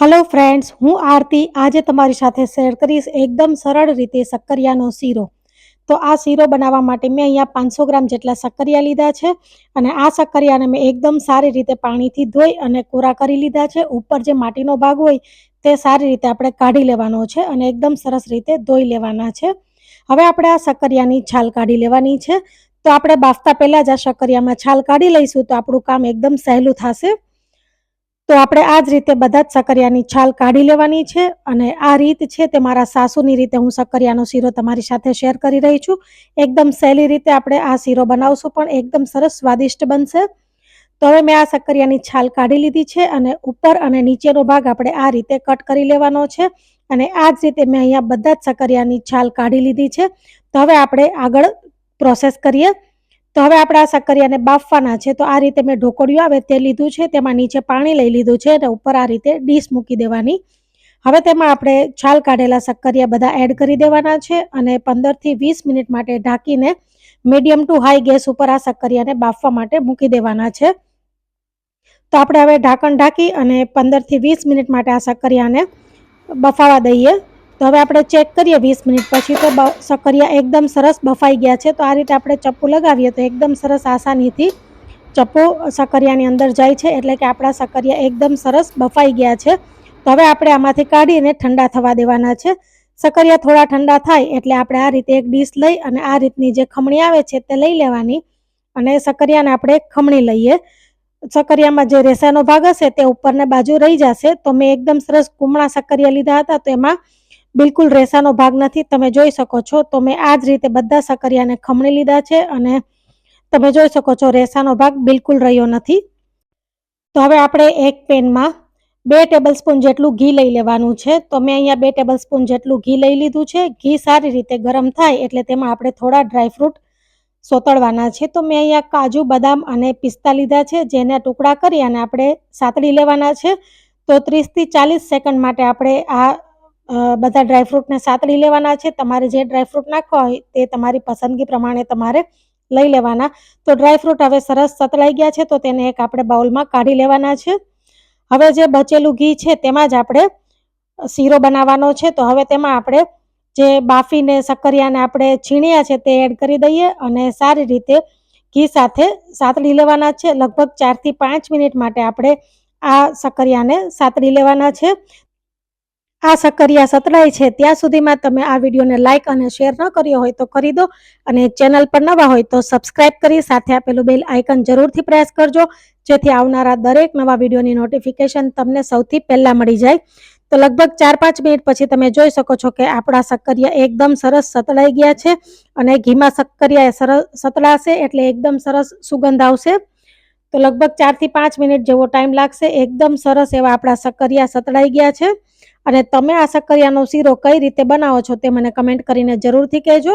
Hello friends હું આરતી આજે તમારી સાથે શેર કરીશ એકદમ સરળ રીતે શક્કરિયાનો શીરો. તો આ શીરો બનાવવા માટે મેં અહીંયા પાંચસો ગ્રામ જેટલા શક્કરિયા લીધા છે અને આ શક્કરિયાને મેં એકદમ સારી રીતે પાણીથી ધોઈ અને કોરા કરી લીધા છે. ઉપર જે માટીનો ભાગ હોય તે સારી રીતે આપણે કાઢી લેવાનો છે અને એકદમ સરસ રીતે ધોઈ લેવાના છે. હવે આપણે આ શક્કરિયાની છાલ કાઢી લેવાની છે. તો આપણે બાફતા પહેલાં જ આ શક્કરિયામાં છાલ કાઢી લઈશું તો આપણું કામ એકદમ સહેલું થશે. તો આપણે આ જ રીતે બધા જ સકરિયાની છાલ કાઢી લેવાની છે અને આ રીત છે તે મારા સાસુની રીતે હું સકરિયાનો શીરો તમારી સાથે શેર કરી રહી છું. એકદમ સહેલી રીતે આપણે આ શીરો બનાવશું પણ એકદમ સરસ સ્વાદિષ્ટ બનશે. તો હવે મેં આ સકરિયાની છાલ કાઢી લીધી છે અને ઉપર અને નીચેનો ભાગ આપણે આ રીતે કટ કરી લેવાનો છે અને આ જ રીતે મેં અહીંયા બધા જ સકરિયાની છાલ કાઢી લીધી છે. તો હવે આપણે આગળ પ્રોસેસ કરીએ. તો હવે આપણે આ સક્કરિયાને બાફવાના છે. તો આ રીતે મેં ઢોકળિયું આવે તે લીધું છે. તેમાં નીચે પાણી લઈ લીધું છે અને ઉપર આ રીતે ડીશ મૂકી દેવાની. હવે તેમાં આપણે છાલ કાઢેલા સક્કરિયા બધા એડ કરી દેવાના છે અને પંદરથી વીસ મિનિટ માટે ઢાંકીને મીડિયમ ટુ હાઈ ગેસ ઉપર આ સક્કરિયાને બાફવા માટે મૂકી દેવાના છે. તો આપણે હવે ઢાંકણ ઢાંકી અને પંદરથી વીસ મિનિટ માટે આ સક્કરિયાને બફાવા દઈએ. તો હવે આપણે ચેક કરીએ વીસ મિનિટ પછી તો સક્કરિયા એકદમ સરસ બફાઈ ગયા છે. તો આ રીતે આપણે ચપ્પુ લગાવીએ તો એકદમ સરસ આસાનીથી ચપ્પુ સક્કરિયાની અંદર જાય છે. એટલે કે આપણા સક્કરિયા એકદમ સરસ બફાઈ ગયા છે. તો હવે આપણે આમાંથી કાઢીને ઠંડા થવા દેવાના છે. સક્કરિયા થોડા ઠંડા થાય એટલે આપણે આ રીતે એક ડીશ લઈ અને આ રીતની જે ખમણી આવે છે તે લઈ લેવાની અને સક્કરિયાને આપણે ખમણી લઈએ. સક્કરિયામાં જે રેસાનો ભાગ હશે તે ઉપરને બાજુ રહી જશે. તો મેં એકદમ સરસ કુમળા સક્કરિયા લીધા હતા તો એમાં બિલકુલ રેસાનો ભાગ નથી. તમે જોઈ શકો છો, તો મેં આ જ રીતે બધા સકરિયાને ખમણી લીધા છે અને તમે જોઈ શકો છો રેસાનો ભાગ બિલકુલ રહ્યો નથી. તો હવે આપણે એક પેનમાં બે ટેબલ સ્પૂન જેટલું ઘી લઈ લેવાનું છે. તો મેં અહીંયા બે ટેબલ સ્પૂન જેટલું ઘી લઈ લીધું છે. ઘી સારી રીતે ગરમ થાય એટલે તેમાં આપણે થોડા ડ્રાયફ્રૂટ સોતળવાના છે. તો મેં અહીંયા કાજુ, બદામ અને પિસ્તા લીધા છે, જેને ટુકડા કરી અને આપણે સાતડી લેવાના છે. તો ત્રીસથી ચાલીસ સેકન્ડ માટે આપણે આ બધા ડ્રાયફ્રૂટને સાતડી લેવાના છે. તમારે જે ડ્રાયફ્રૂટ નાખવા હોય તે તમારી પસંદગી પ્રમાણે તમારે લઈ લેવાના. તો ડ્રાયફ્રૂટ હવે સરસ સતળાઈ ગયા છે, તો તેને એક આપણે બાઉલમાં કાઢી લેવાના છે. હવે જે બચેલું ઘી છે તેમાં જ આપણે શીરો બનાવવાનો છે. તો હવે તેમાં આપણે જે બાફીને સક્કરિયાને આપણે છીણ્યા છે તે એડ કરી દઈએ અને સારી રીતે ઘી સાથે સાતડી લેવાના છે. લગભગ ચારથી પાંચ મિનિટ માટે આપણે આ સક્કરિયાને સાતડી લેવાના છે. આ સક્કરિયા સતળાય છે. ત્યાં સુધીમાં તમે આ વિડીયોને લાઇક અને શેર ન કર્યો હોય તો કરી દો અને ચેનલ પર નવા હોય તો સબસ્ક્રાઇબ કરી સાથે આપેલું બેલ આઇકન જરૂરથી પ્રેસ કરજો, જેથી આવનારા દરેક નવા વિડીયોની નોટિફિકેશન તમને સૌથી પહેલાં મળી જાય. તો લગભગ ચાર પાંચ મિનિટ પછી તમે જોઈ શકો છો કે આપણા સક્કરિયા એકદમ સરસ સતળાઈ ગયા છે અને ઘીમાં સક્કરિયા સરસ સતળાશે એટલે એકદમ સરસ સુગંધ આવશે. તો લગભગ ચારથી પાંચ મિનિટ જેવો ટાઈમ લાગશે. એકદમ સરસ એવા આપણા સક્કરિયા સતળાઈ ગયા છે. અને તમે આ શક્કરિયાનો શીરો કઈ રીતે બનાવો છો તે મને કમેન્ટ કરીને જરૂરથી કહેજો.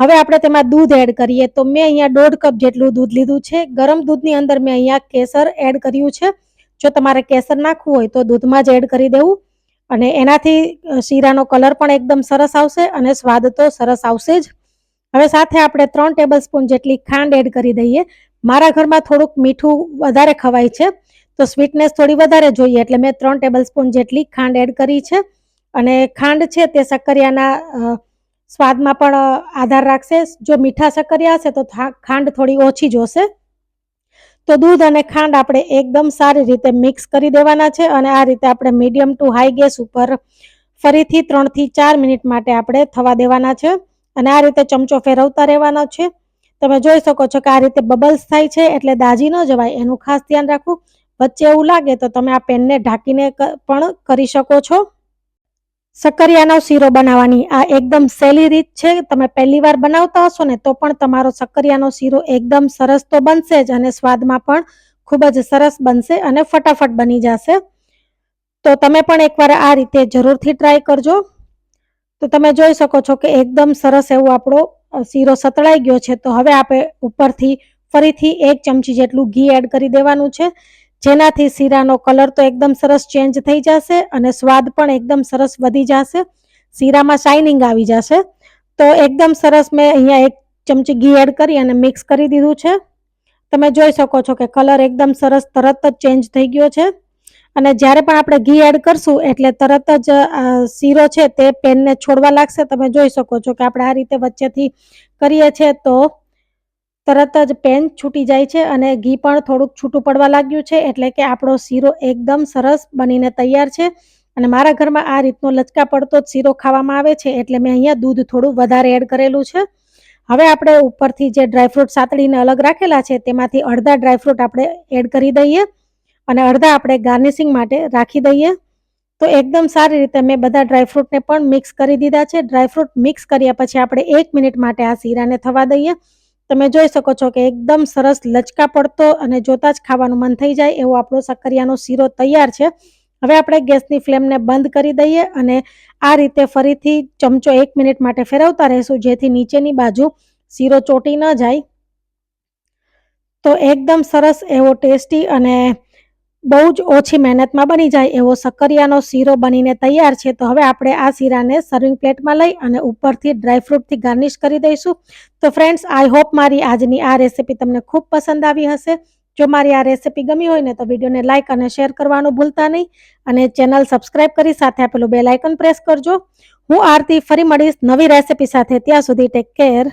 હવે આપણે તેમાં દૂધ એડ કરીએ. તો મેં અહીંયા દોઢ કપ જેટલું દૂધ લીધું છે. ગરમ દૂધની અંદર મેં અહીંયા કેસર એડ કર્યું છે. જો તમારે કેસર નાખવું હોય તો દૂધમાં જ એડ કરી દેવું. અને એનાથી શીરાનો કલર પણ એકદમ સરસ આવશે અને સ્વાદ તો સરસ આવશે જ. હવે સાથે આપણે ત્રણ ટેબલ સ્પૂન જેટલી ખાંડ એડ કરી દઈએ. મારા ઘરમાં થોડુંક મીઠું વધારે ખવાય છે. તો સ્વીટનેસ થોડી વધારે જોઈએ. એટલે મેં ત્રણ ટેબલ સ્પૂન જેટલી ખાંડ એડ કરી છે. અને ખાંડ છે તે સક્કરિયાના સ્વાદમાં પણ આધાર રાખશે. જો મીઠા સક્કરિયા હશે તો ખાંડ થોડી ઓછી જોશે તો દૂધ અને ખાંડ આપણે એકદમ સારી રીતે મિક્સ કરી દેવાના છે અને આ રીતે આપણે મીડિયમ ટુ હાઈ ગેસ ઉપર ફરીથી ત્રણથી ચાર મિનિટ માટે આપણે થવા દેવાના છે. અને આ રીતે ચમચો ફેરવતા રહેવાનો છે. તમે જોઈ શકો છો કે આ રીતે બબલ્સ થાય છે એટલે દાજી ન જવાય. એનું ખાસ ધ્યાન રાખવું. વચ્ચે એવું લાગે તો તમે આ પેનને ઢાંકીને પણ કરી શકો છો. સક્કરિયાનો શીરો બનાવવાની આ એકદમ સહેલી રીત છે. તમે પહેલી વાર બનાવતા હશો ને તો પણ તમારો સક્કરિયાનો શીરો એકદમ સરસ તો બનશે જ અને સ્વાદમાં પણ ખૂબ જ સરસ બનશે અને ફટાફટ બની જશે. તો તમે પણ એકવાર આ રીતે જરૂરથી ટ્રાય કરજો. તો તમે જોઈ શકો છો કે એકદમ સરસ એવો આપણો શીરો સતળાઈ ગયો છે. તો હવે આપણે ઉપરથી ફરીથી એક ચમચી જેટલું ઘી એડ કરી દેવાનું છે. જેનાથી શીરાનો કલર તો એકદમ સરસ ચેન્જ થઈ જશે અને સ્વાદ પણ એકદમ સરસ વધી જશે. શીરામાં શાઇનિંગ આવી જશે. તો એકદમ સરસ મેં અહીંયા એક ચમચી ઘી એડ કરી અને મિક્સ કરી દીધું છે. તમે જોઈ શકો છો કે કલર એકદમ સરસ તરત જ ચેન્જ થઈ ગયો છે. અને જ્યારે પણ આપણે ઘી એડ કરશું એટલે તરત જ શીરો છે તે પેનને છોડવા લાગશે. તમે જોઈ શકો છો કે આપણે આ રીતે વચ્ચેથી કરીએ છીએ તો તરત જ પેન છૂટી જાય છે અને ઘી પણ થોડુંક છૂટું પડવા લાગ્યું છે એટલે કે આપણો શીરો એકદમ સરસ બનીને તૈયાર છે. અને મારા ઘરમાં આ રીતનો લચકા પડતો જ શીરો ખાવામાં આવે છે એટલે મેં અહીંયા દૂધ થોડું વધારે એડ કરેલું છે. હવે આપણે ઉપરથી જે ડ્રાયફ્રૂટ સાતડીને અલગ રાખેલા છે તેમાંથી અડધા ડ્રાયફ્રૂટ આપણે એડ કરી દઈએ અને અડધા આપણે ગાર્નિશિંગ માટે રાખી દઈએ. તો એકદમ સારી રીતે મેં બધા ડ્રાયફ્રૂટને પણ મિક્સ કરી દીધા છે. ડ્રાયફ્રૂટ મિક્સ કર્યા પછી આપણે એક મિનિટ માટે આ શીરાને થવા દઈએ. તમે જોઈ શકો છો કે એકદમ સરસ લચકા પડતો અને જોતા જ ખાવાનું મન થઈ જાય એવો આપણો સક્કરિયાનો શીરો તૈયાર છે. હવે આપણે ગેસની ફ્લેમને બંધ કરી દઈએ અને આ રીતે ફરીથી ચમચો એક મિનિટ માટે ફેરવતા રહેશું, જેથી નીચેની બાજુ શીરો ચોટી ન જાય. તો એકદમ સરસ એવો ટેસ્ટી અને બહુ જ ઓછી મહેનતમાં બની જાય એવો સક્કરિયાનો શીરો બનીને તૈયાર છે, તો હવે આપણે આ શીરાને સર્વિંગ પ્લેટમાં લઈ અને ઉપરથી ડ્રાયફ્રૂટથી ગાર્નિશ કરી દઈશું. તો ફ્રેન્ડ્સ આઈ હોપ મારી આજની આ રેસિપી તમને ખૂબ પસંદ આવી હશે. જો મારી આ રેસિપી ગમી હોય ને તો વિડીયોને લાઇક અને શેર કરવાનું ભૂલતા નહીં અને ચેનલ સબસ્ક્રાઇબ કરી સાથે આપેલું બે લાઇકન પ્રેસ કરજો. હું આરતી ફરી મળીશ નવી રેસિપી સાથે. ત્યાં સુધી ટેક કેર